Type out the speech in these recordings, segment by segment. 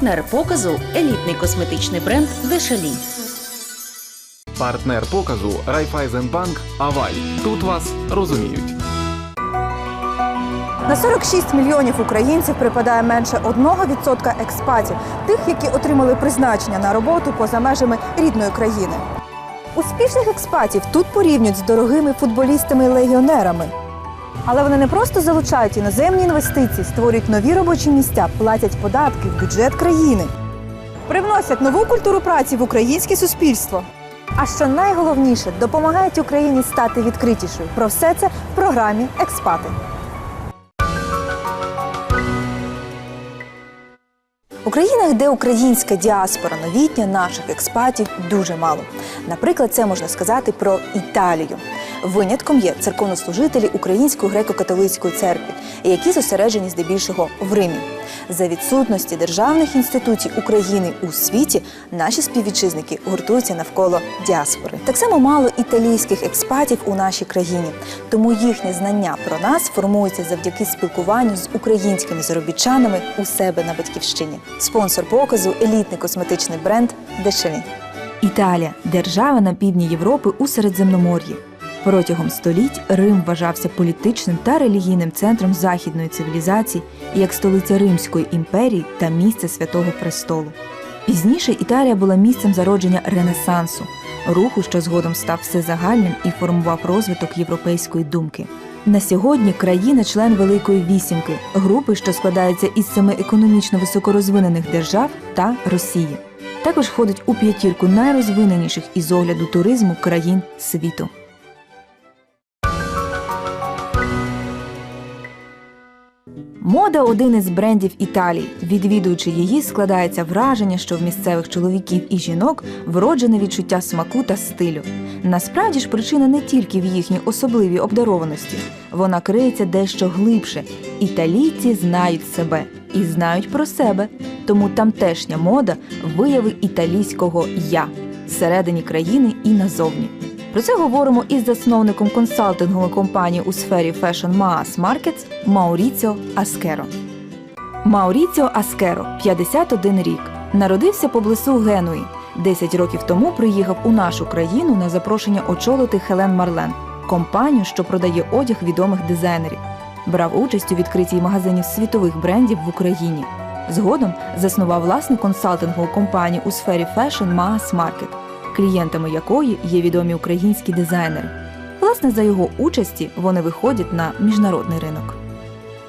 Партнер показу елітний косметичний бренд Дешалі. Партнер показу Райфайзенбанк Аваль. Тут вас розуміють. На 46 мільйонів українців припадає менше 1% експатів, тих, які отримали призначення на роботу поза межами рідної країни. Успішних експатів тут порівнюють з дорогими футболістами-легіонерами. Але вони не просто залучають іноземні інвестиції, створюють нові робочі місця, платять податки в бюджет країни, привносять нову культуру праці в українське суспільство. А що найголовніше, допомагають Україні стати відкритішою. Про все це в програмі Експати. У країнах, де українська діаспора новітня, наших експатів дуже мало. Наприклад, це можна сказати про Італію. Винятком є церковнослужителі Української греко-католицької церкви, які зосереджені здебільшого в Римі. За відсутності державних інституцій України у світі наші співвітчизники гуртуються навколо діаспори. Так само мало італійських експатів у нашій країні, тому їхнє знання про нас формується завдяки спілкуванню з українськими заробітчанами у себе на батьківщині. Спонсор показу елітний косметичний бренд Дешелі. Італія держава на півдні Європи у Середземномор'ї. Протягом століть Рим вважався політичним та релігійним центром західної цивілізації як столиця Римської імперії та місце Святого Престолу. Пізніше Італія була місцем зародження Ренесансу, руху, що згодом став всезагальним і формував розвиток європейської думки. На сьогодні країна член Великої вісімки, групи, що складається із семи економічно високорозвинених держав та Росії. Також входить у п'ятірку найрозвиненіших із огляду туризму країн світу. Мода один із брендів Італії. Відвідуючи її, складається враження, що в місцевих чоловіків і жінок вроджене відчуття смаку та стилю. Насправді ж причина не тільки в їхній особливій обдарованості, вона криється дещо глибше. Італійці знають себе і знають про себе, тому тамтешня мода вияви італійського я всередині країни і назовні. Про це говоримо із засновником консалтингової компанії у сфері Fashion Mass Markets Мауріціо Аскеро. Мауріціо Аскеро 51 рік. Народився поблизу Генуї. 10 років тому приїхав у нашу країну на запрошення очолити Хелен Марлен, компанію, що продає одяг відомих дизайнерів. Брав участь у відкритті магазинів світових брендів в Україні. Згодом заснував власну консалтингову компанію у сфері Fashion Mass Market, клієнтами якої є відомі українські дизайнери. Власне, за його участі вони виходять на міжнародний ринок.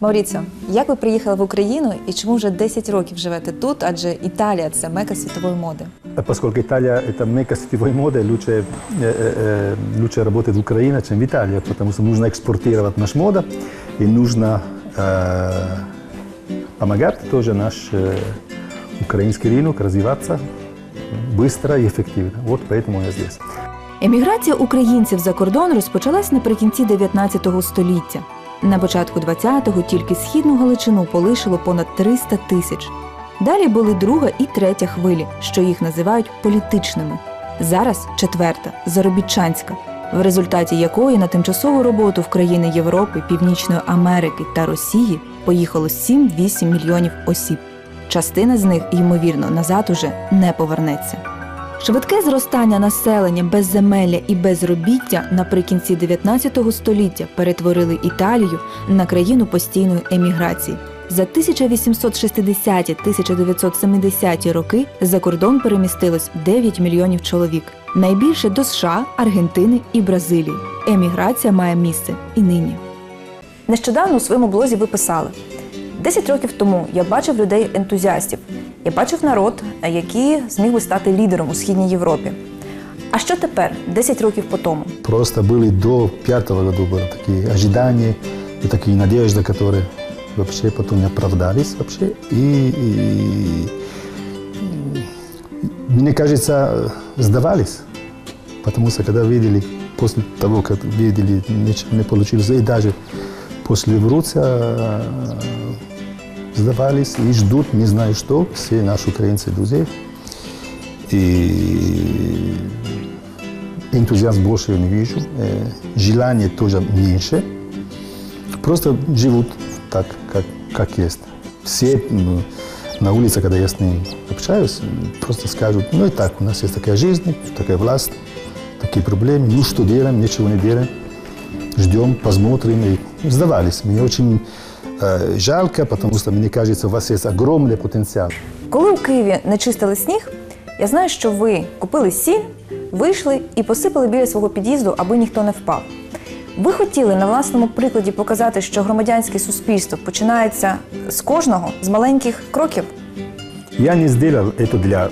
Мауріціо, як ви приїхали в Україну і чому вже 10 років живете тут? Адже Італія це мека світової моди. Поскольку Италия – это мека сетевой моды, лучше, э, э, э, лучше работать в Украине, чем в Италии, потому что нужно экспортировать наш мода и нужно э, помогать тоже наш э, украинский рынок развиваться быстро и эффективно. Вот поэтому я здесь. Еміграція українців за кордон розпочалась наприкінці 19 століття. На початку 20-го тільки східну Галичину полишило понад 300 тисяч. Далі були друга і третя хвилі, що їх називають політичними. Зараз четверта заробітчанська, в результаті якої на тимчасову роботу в країни Європи, Північної Америки та Росії поїхало 7-8 мільйонів осіб. Частина з них, ймовірно, назад уже не повернеться. Швидке зростання населення, безземелля і безробіття наприкінці 19 століття перетворили Італію на країну постійної еміграції. За 1860-1970 роки за кордон перемістилось 9 мільйонів чоловік. Найбільше до США, Аргентини і Бразилії. Еміграція має місце і нині. Нещодавно у своєму блозі ви писали: 10 років тому я бачив людей ентузіастів. Я бачив народ, який зміг би стати лідером у східній Європі. А що тепер, 10 років по тому? Просто были до пятого года были такие ожидания и такие надежды, которые вообще потом не оправдались вообще. И, и- и, мне кажется, сдавались. Потому что когда видели, после того, как видели, ничего не получилось, и даже после Вруца э, сдавались и ждут, не знаю что, все наши украинцы друзей. И энтузиазм больше я не вижу, э, желание тоже меньше. Просто живут так, как, как есть. Все на улице, когда я с ним общаюсь, просто скажут, ну и так, у нас есть такая жизнь, такая власть, такие проблемы, ну что делаем, ничего не делаем, ждем, посмотрим. И сдавались. Мне очень жалко, потому что мне кажется, у вас есть огромный потенциал. Коли у Києві не чистили сніг, я знаю, що ви купили сіль, вийшли і посипали біля свого під'їзду, аби ніхто не впав. Ви хотіли на власному прикладі показати, що громадянське суспільство починається з кожного, з маленьких кроків. Я не сделал это для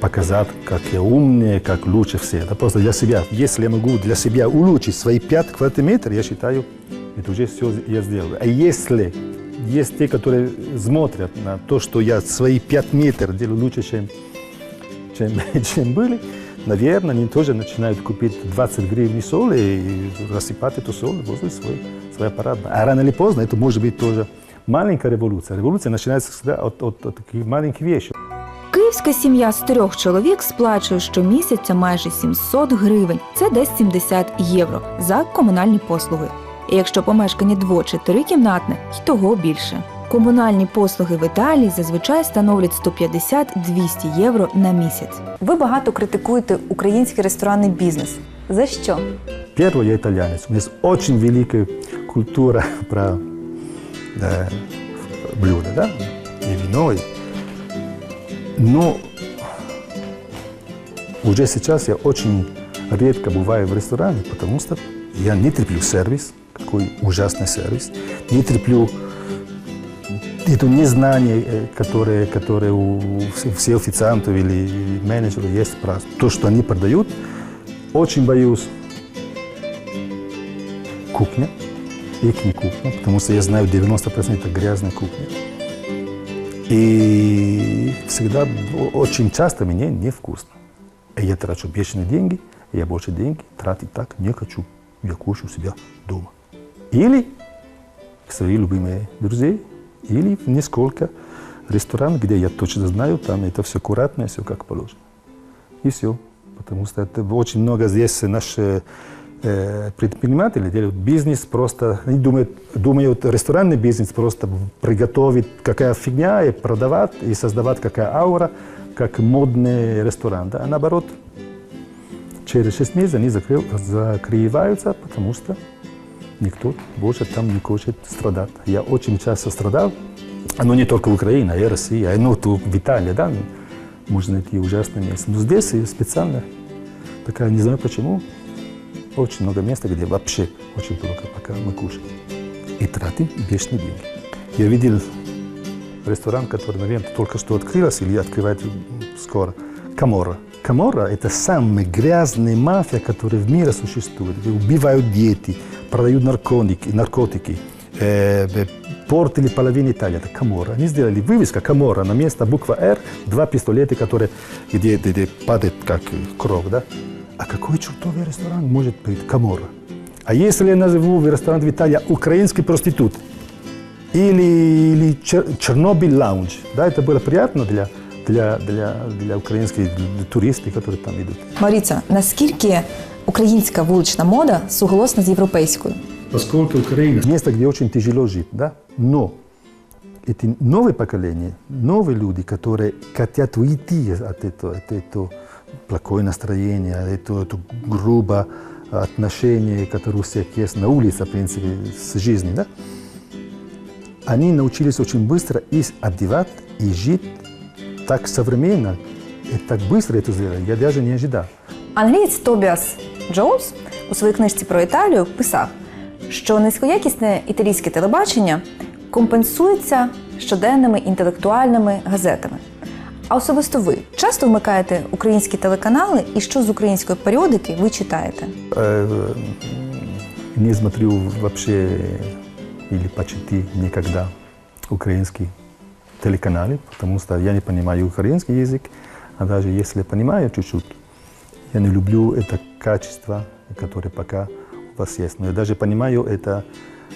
показать, как я умный, как лучше все. Это просто для себя. Если я могу для себя улучшить свои 5 квадратных метров, я считаю, это уже все я сделал. А если есть те, которые смотрят на то, что я свои 5 метров делаю лучше, чем, чем, чем были, наверное, они тоже начинают купить 20 гривен соли и рассыпать эту соль возле свой, свой аппарат. А рано или поздно это может быть тоже маленькая революция. Революция начинается всегда от, от, от таких маленьких вещей. Київська сім'я з трьох чоловік сплачує щомісяця майже 700 гривень. Це десь 70 євро за комунальні послуги. І якщо помешкання дво чи трикімнатне, й того більше. Комунальні послуги в Італії зазвичай становлять 150-200 євро на місяць. Ви багато критикуєте український ресторанний бізнес. За що? Первое, я итальянец. У меня есть очень великая культура про да, блюда, да, и вино. и- Но уже сейчас я очень редко бываю в ресторане, потому что я не терплю сервис, какой ужасный сервис, не терплю это незнание, э, которое, которое у вс- всех официантов или менеджеров есть про то, что они продают. Очень боюсь кухня, их не кухня, потому что я знаю 90% это грязная кухня. И всегда, очень часто мне невкусно. И я трачу бешеные деньги, и я больше деньги тратить так не хочу. Я кушаю себя дома. Или к своим любимым друзей, или в несколько ресторанов, где я точно знаю, там это все аккуратно, все как положено. И все. Потому что это очень много здесь наши э, предприниматели делают бизнес просто, они думают, думают, ресторанный бизнес просто приготовить какая фигня и продавать, и создавать какая аура, как модный ресторан. Да? А наоборот, через 6 месяцев они закрыл- закрываются, потому что никто больше там не хочет страдать. Я очень часто страдал, но не только в Украине, а и Россия, а ну, тут в Италии, да, можно найти ужасное место. Но здесь и специально такая, не знаю почему, очень много места, где вообще очень плохо, пока мы кушаем. И тратим бешеные деньги. Я видел ресторан, который, наверное, только что открылся или открывает скоро. Камора. Камора – это самая грязная мафия, которая в мире существует. Убивают дети, продают наркотики, наркотики э, э, портили половину Италии. Это Камора. Они сделали вывеска Камора на место буква «Р», два пистолета, которые, где, где, где падает как кровь, да? А какой чертовый ресторан может быть Камора? А если я назову в ресторан в Италии украинский проститут, или, или Чер- Чернобыль лаунж. Да, это было приятно для, для, для, для украинских для туристов, которые там идут. Маріця, наскільки українська вулична мода суголосна з європейською? Поскольку Украина место, где очень тяжело жить, да, но эти новые поколения, новые люди, которые хотят уйти от этого, от этого плохое настроение, от этого, это грубо отношение, которое у всех есть на улице, в принципе, с жизнью, да, они научились очень быстро и одевать, и жить так современно, и так быстро это сделали, я даже не ожидал. Англієць Тобіас Джоунс у своїй книжці про Італію писав, що низькоякісне італійське телебачення компенсується щоденними інтелектуальними газетами. А особисто ви часто вмикаєте українські телеканали і що з української періодики ви читаєте? Э, не смотрю вообще или почти никогда украинские телеканалы, потому что я не понимаю украинский язык, а даже если понимаю чуть-чуть, я не люблю это качество, которое пока у вас есть. Но я даже понимаю, это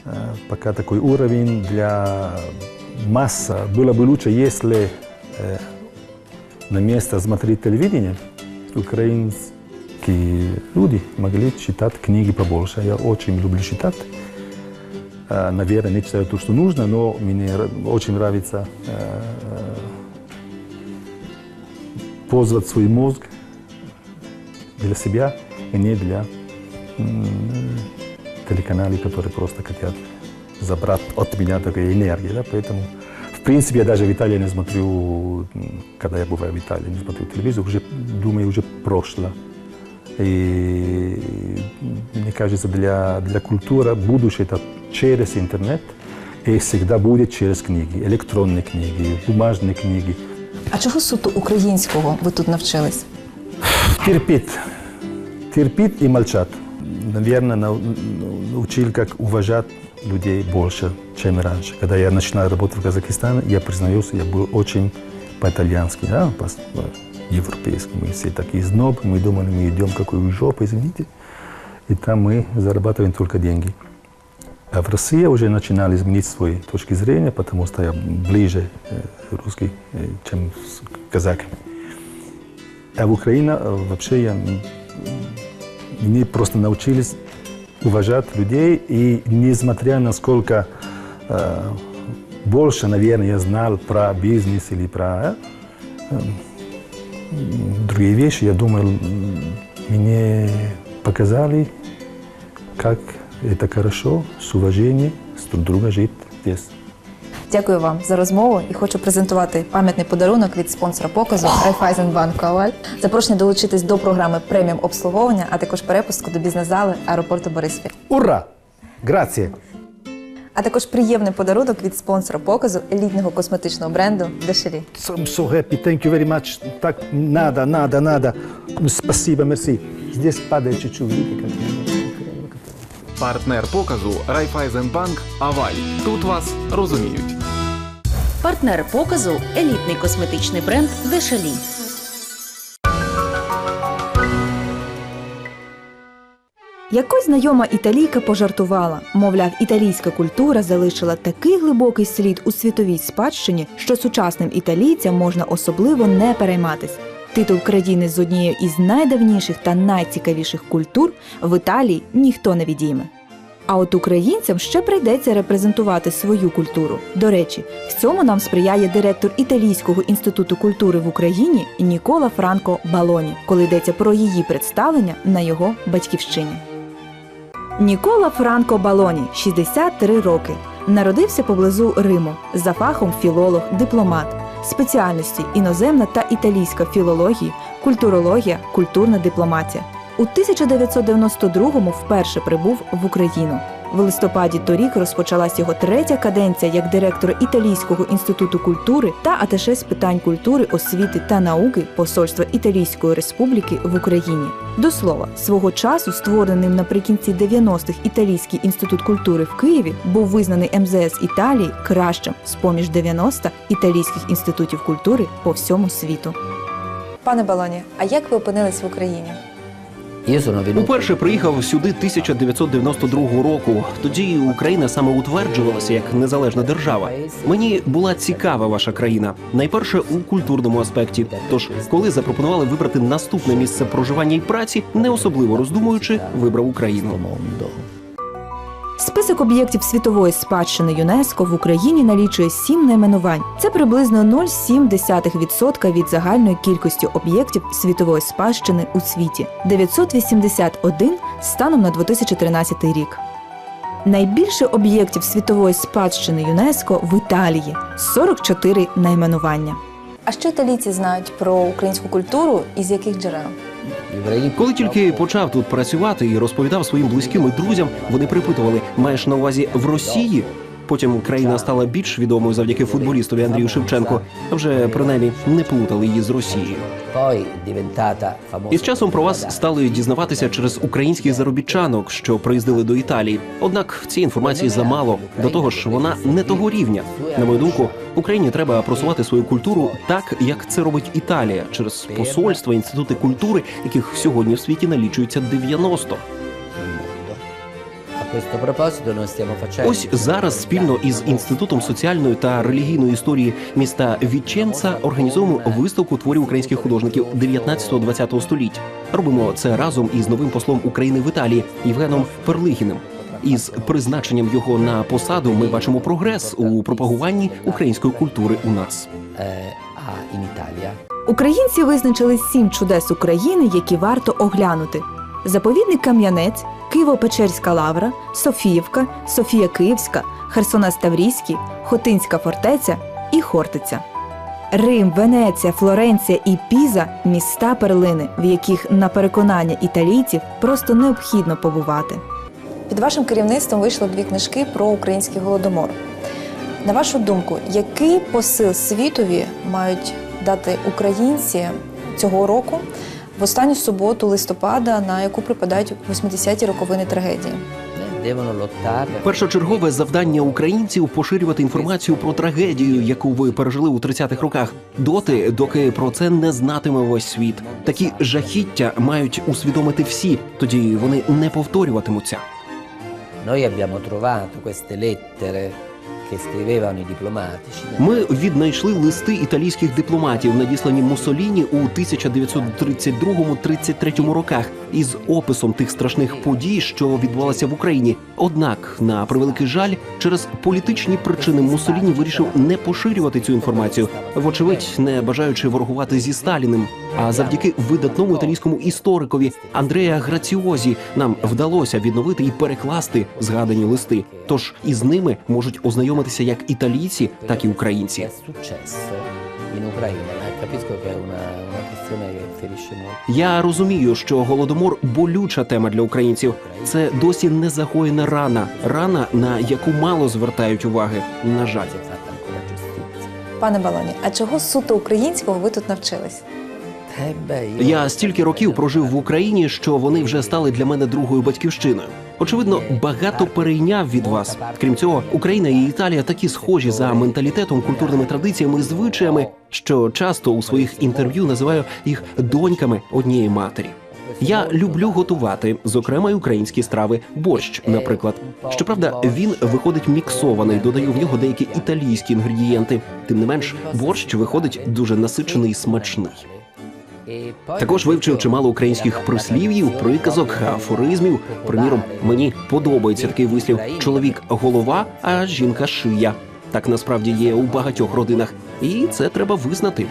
э, пока такой уровень для масса. Было бы лучше, если э, на место смотреть телевидение, украинские люди могли читать книги побольше. Я очень люблю читать. Э, Наверное, не читаю то, что нужно, но мне очень нравится э, позвать свой мозг для себя и не для м, телеканалов, которые просто хотят забрать от меня такую энергию. Да? Поэтому, в принципе, я даже в Италии не смотрю, м, когда я бываю в Италии, не смотрю телевизор, уже, думаю, уже прошло. И мне кажется, для, для культуры будущее это через интернет и всегда будет через книги, электронные книги, бумажные книги. А чого суто українського ви тут навчились? Терпеть. Терпеть и молчать. Наверное, нау- научил, как уважать людей больше, чем раньше. Когда я начинал работать в Казахстане, я признаюсь, я был очень по-итальянски, да, по-европейски. Мы все такие знобы, мы думали, мы идем какую жопу, извините. И там мы зарабатываем только деньги. А в России уже начинали изменить свои точки зрения, потому что я ближе э, русский, э, чем с казаками. А в Украине э, вообще я, мне просто научились уважать людей, и несмотря на сколько э, больше, наверное, я знал про бизнес или про э, м, другие вещи, я думал, мне показали, как это хорошо, с уважением, с друг другом жить здесь. Дякую вам за розмову і хочу презентувати пам'ятний подарунок від спонсора показу Райфайзенбанк Коваль. Запрошення долучитись до програми преміум обслуговування, а також перепустку до бізнес-зали аеропорту Бориспіль. Ура! Грація! А також приємний подарунок від спонсора показу елітного косметичного бренду Дешелі. I'm so happy, thank you very much. Так, надо, надо, надо. Спасибо, мерси. Здесь падает чуть-чуть, Партнер показу Райфайзенбанк Аваль. Тут вас розуміють. Партнер показу елітний косметичний бренд Дешелі. Якось знайома італійка пожартувала, мовляв, італійська культура залишила такий глибокий слід у світовій спадщині, що сучасним італійцям можна особливо не перейматись. Титул країни з однією із найдавніших та найцікавіших культур в Італії ніхто не відійме. А от українцям ще прийдеться репрезентувати свою культуру. До речі, в цьому нам сприяє директор Італійського інституту культури в Україні Нікола Франко Балоні, коли йдеться про її представлення на його батьківщині. Нікола Франко Балоні, 63 роки. Народився поблизу Риму. За фахом філолог, дипломат. Спеціальності іноземна та італійська філології, культурологія, культурна дипломатія. У 1992-му вперше прибув в Україну. В листопаді торік розпочалась його третя каденція як директора Італійського інституту культури та аташе з питань культури, освіти та науки Посольства Італійської Республіки в Україні. До слова, свого часу створеним наприкінці 90-х Італійський інститут культури в Києві був визнаний МЗС Італії кращим з поміж 90 італійських інститутів культури по всьому світу. Пане Балоні, а як ви опинились в Україні? Уперше приїхав сюди 1992 року. Тоді Україна саме утверджувалася як незалежна держава. Мені була цікава ваша країна. Найперше у культурному аспекті. Тож, коли запропонували вибрати наступне місце проживання і праці, не особливо роздумуючи, вибрав Україну. Список об'єктів світової спадщини ЮНЕСКО в Україні налічує сім найменувань. Це приблизно 0,7% від загальної кількості об'єктів світової спадщини у світі 981 станом на 2013 рік. Найбільше об'єктів світової спадщини ЮНЕСКО в Італії 44 найменування. А що італійці знають про українську культуру і з яких джерел? Коли тільки почав тут працювати і розповідав своїм близьким і друзям, вони припитували: маєш на увазі в Росії? Потім країна стала більш відомою завдяки футболістові Андрію Шевченку. А вже принаймні не плутали її з Росією. poi è diventata. І з часом про вас стали дізнаватися через українських заробітчанок, що приїздили до Італії. Однак цієї інформації замало. До того ж, вона не того рівня. На мою думку, Україні треба просувати свою культуру так, як це робить Італія, через посольства, інститути культури, яких сьогодні в світі налічується 90. Ось зараз спільно із інститутом соціальної та релігійної історії міста Віченца організовуємо виставку творів українських художників 19-20 століть. Робимо це разом із новим послом України в Італії Євгеном Перлихіним. Із призначенням його на посаду ми бачимо прогрес у пропагуванні української культури у нас. a- Українці визначили сім чудес України, які варто оглянути: заповідний Кам'янець, Києво-Печерська лавра, Софіївка, Софія Київська, Херсона Ставрійський, Хотинська фортеця і Хортиця. Рим, Венеція, Флоренція і Піза міста перлини, в яких на переконання італійців просто необхідно побувати. Під вашим керівництвом вийшло дві книжки про український голодомор. На вашу думку, який посил світові мають дати українці цього року в останню суботу листопада, на яку припадають 80-ті роковини трагедії? Першочергове завдання українців поширювати інформацію про трагедію, яку ви пережили у 30-х роках, доти, доки про це не знатиме весь світ. Такі жахіття мають усвідомити всі, тоді вони не повторюватимуться. Noi abbiamo trovato queste lettere che scrivevano i diplomatici. Ми віднайшли листи італійських дипломатів, надіслані Муссоліні у 1932-33 роках, із описом тих страшних подій, що відбувалися в Україні. Однак, на превеликий жаль, через політичні причини Муссоліні вирішив не поширювати цю інформацію, вочевидь, не бажаючи ворогувати зі Сталіним. А завдяки видатному італійському історикові Андреа Граціозі нам вдалося відновити і перекласти згадані листи. Тож із ними можуть ознайомитися як італійці, так і українці. Я розумію, що голодомор болюча тема для українців. Це досі не загоєна рана, рана, на яку мало звертають уваги. На жаль. Пане Балоні, а чого суто українського ви тут навчились? Eh Я стільки років прожив в Україні, що вони вже стали для мене другою батьківщиною. Очевидно, багато перейняв від вас. Крім цього, Україна і Італія такі схожі за менталітетом, культурними традиціями звичаями, що часто у своїх інтерв'ю називаю їх доньками однієї матері. Я люблю готувати, зокрема й українські страви, борщ, наприклад. Щоправда, він виходить міксований, додаю в нього деякі італійські інгредієнти. Тим не менш, борщ виходить дуже насичений і смачний. Також вивчив чимало українських прислів'їв, приказок, афоризмів. Приміром, мені подобається такий вислів: чоловік голова, а жінка шия. Так насправді є у багатьох родинах, і це треба визнати.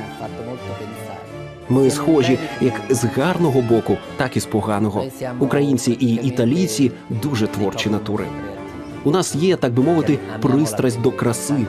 Ми схожі як з гарного боку, так і з поганого. Українці і італійці дуже творчі натури. У нас є, так би мовити, пристрасть до краси.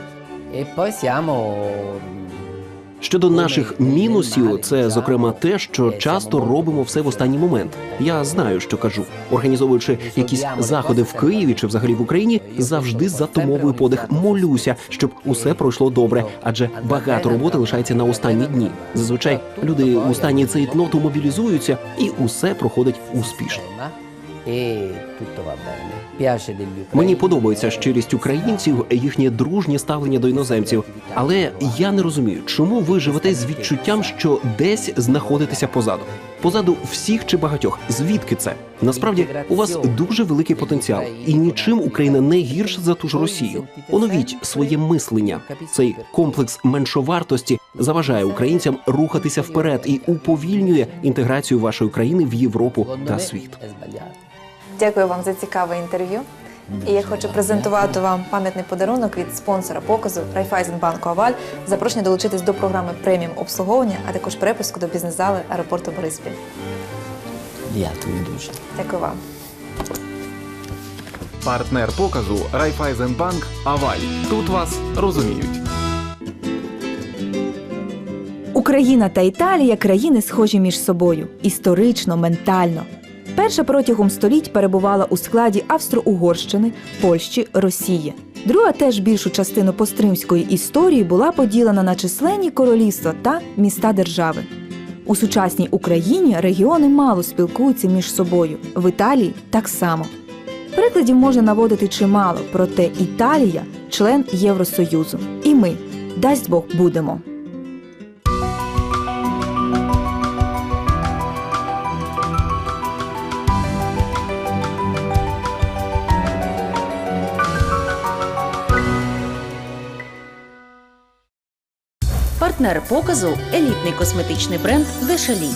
Щодо наших мінусів, це зокрема те, що часто робимо все в останній момент. Я знаю, що кажу, організовуючи якісь заходи в Києві чи взагалі в Україні, завжди затумовую подих, молюся, щоб усе пройшло добре, адже багато роботи лишається на останні дні. Зазвичай люди у стані цейтноту мобілізуються, і усе проходить успішно. Degli. Мені подобається щирість українців, їхнє дружнє ставлення до іноземців. Але я не розумію, чому ви живете з відчуттям, що десь знаходитеся позаду. Позаду всіх чи багатьох. Звідки це? Насправді у вас дуже великий потенціал, і нічим Україна не гірша за ту ж Росію. Оновіть своє мислення. Цей комплекс меншовартості заважає українцям рухатися вперед і уповільнює інтеграцію вашої країни в Європу та світ. Дякую вам за цікаве інтерв'ю. І я хочу презентувати вам пам'ятний подарунок від спонсора показу Райфайзенбанку Аваль. Запрошення долучитись до програми преміум обслуговування, а також перепуску до бізнес-зали аеропорту Бориспіль. Дякую дуже. Дякую вам. Партнер показу Райфайзенбанк Аваль. Тут вас розуміють. Україна та Італія країни схожі між собою історично, ментально. Перша протягом століть перебувала у складі Австро-Угорщини, Польщі, Росії. Друга теж більшу частину постримської історії була поділена на численні королівства та міста держави. У сучасній Україні регіони мало спілкуються між собою, в Італії так само. Прикладів можна наводити чимало, проте Італія член Євросоюзу. І ми, дасть Бог, будемо. Партнер показу елітний косметичний бренд Дешалі.